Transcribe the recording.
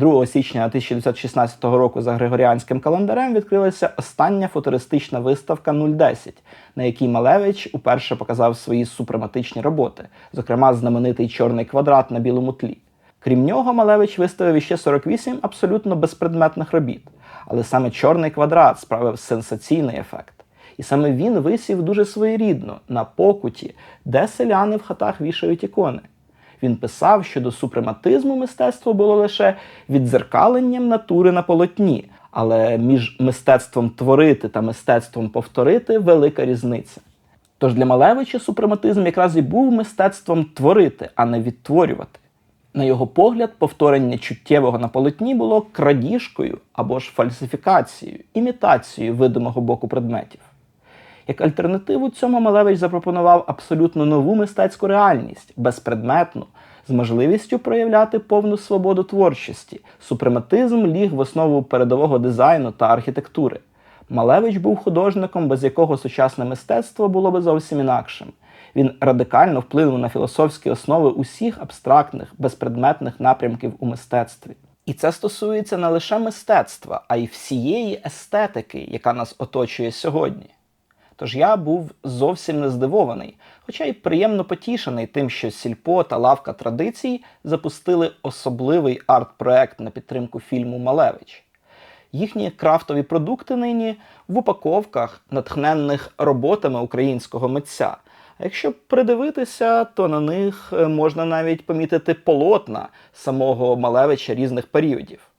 2 січня 1916 року за Григоріанським календарем відкрилася остання футуристична виставка 010, на якій Малевич уперше показав свої супрематичні роботи, зокрема знаменитий чорний квадрат на білому тлі. Крім нього, Малевич виставив іще 48 абсолютно безпредметних робіт, але саме чорний квадрат справив сенсаційний ефект. І саме він висів дуже своєрідно на покуті, де селяни в хатах вішають ікони. Він писав, що до супрематизму мистецтво було лише віддзеркаленням натури на полотні, але між мистецтвом творити та мистецтвом повторити велика різниця. Тож для Малевича супрематизм якраз і був мистецтвом творити, а не відтворювати. На його погляд, повторення чуттєвого на полотні було крадіжкою або ж фальсифікацією, імітацією видимого боку предметів. Як альтернативу цьому Малевич запропонував абсолютно нову мистецьку реальність, безпредметну, з можливістю проявляти повну свободу творчості. Супрематизм ліг в основу передового дизайну та архітектури. Малевич був художником, без якого сучасне мистецтво було би зовсім інакшим. Він радикально вплинув на філософські основи усіх абстрактних, безпредметних напрямків у мистецтві. І це стосується не лише мистецтва, а й всієї естетики, яка нас оточує сьогодні. Тож я був зовсім не здивований, хоча й приємно потішений тим, що Сільпо та лавка традицій запустили особливий арт-проект на підтримку фільму Малевич. Їхні крафтові продукти нині в упаковках, натхненних роботами українського митця. А якщо придивитися, то на них е, можна навіть помітити полотна самого Малевича різних періодів.